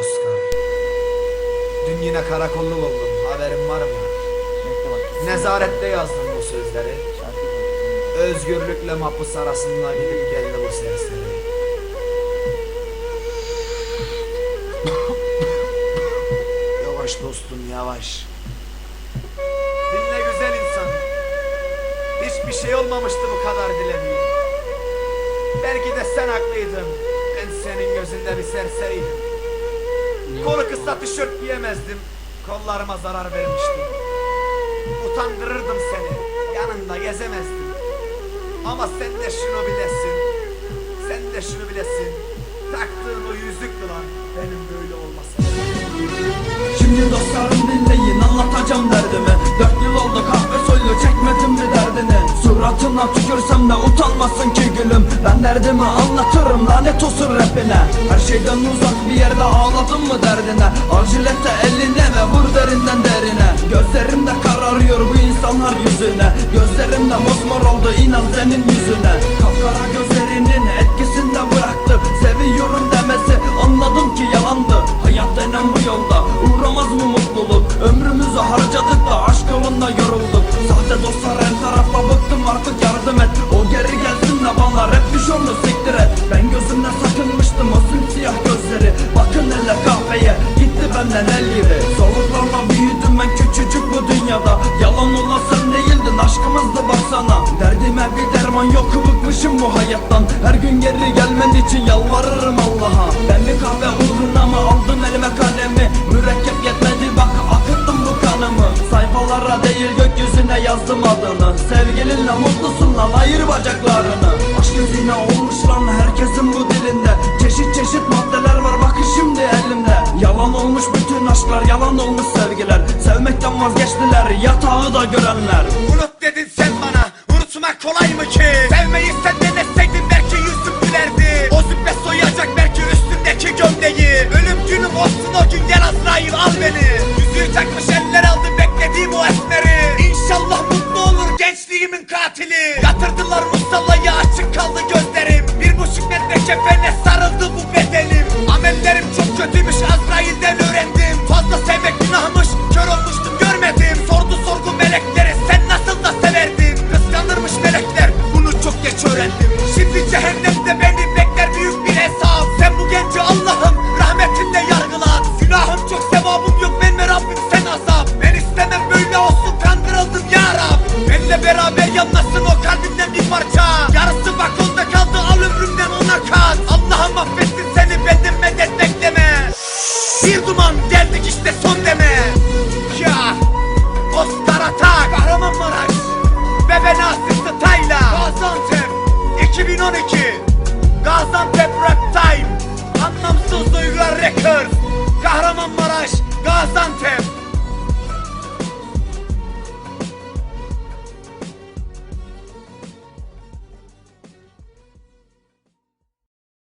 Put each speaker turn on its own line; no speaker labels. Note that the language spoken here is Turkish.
Oscar. Dün yine karakolluk oldum. Haberin var mı? Nezarette yazdım bu sözleri. Özgürlükle mahpus arasında gidip geldi bu serseri. yavaş dostum yavaş. Dinle güzel insan. Hiçbir şey olmamıştı bu kadar dilediğin. Belki de sen haklıydın. Ben senin gözünde bir serseriydim. Kısa tişört giyemezdim. Kollarıma zarar vermiştim. Utandırırdım seni. Yanında gezemezdim. Ama sen de şunu bilesin. Sen de şunu bilesin. Taktığın o yüzüktü lan. Benim böyle olmasın.
Şimdi dostlarım dinleyin anlatacağım derdimi Dört yıl oldu kahve soylu çekmedim mi derdini Suratına tükürsem de utanmasın ki gülüm derdimi anlatırım lanet olsun rapine. Her şeyden uzak bir yerde ağladın mı derdine? Al jilete eline ve vur derinden derine. Gözlerimde kararıyor bu insanlar yüzüne. Gözlerimde mosmor oldu inan senin yüzüne. Kapkara gözlerinin etkisinde bıraktı Seviyorum demesi anladım ki yalandı. Hayat denen bu yolda uğramaz mı mutluluk? Ömrümüzü harcadık da aşk yolunda yorulduk. Sahte dostlar her tarafta bıktım Bakın hele kahveye gitti benden el yeri. Zorluklarla büyüdüm ben küçücük bu dünyada. Yalan olan sen değildin aşkımızdı baksana Derdime bir derman yok bıkmışım bu hayattan. Her gün geri gelmen için yalvarırım Allah'a. Ben bir kahve uğruna mı aldım elime kalemi. Mürekkep yetmedi bak akıttım bu kanımı. Sayfalara değil gökyüzüne yazdım adını. Sevgilinle mutlusun lan ayır bacaklarını. Aşk zina yalan olmuş sevgiler. Sevmekten vazgeçtiler yatağı da görenler.
Unut dedin sen bana Unutmak kolay mı ki? Sevmeyi sen deneseydin belki yüzüm gülerdi. O züppe soyacak belki üstündeki gömleği. Ölüm günüm olsun o gün gel Azrail al beni. Yüzüğü takmış eller aldı beklediğim o esmeri. İnşallah mutlu olur gençliğimin katili. Yatırdılar musallayı açık kaldı gözlerim. Bir buçuk metre kefene Geldik işte son deme. Ya Ostarata Kahramanmaraş. Bebe Nasırtı Tayla. Gaziantep 2012 Gaziantep Rap Time. Anlamsız duygu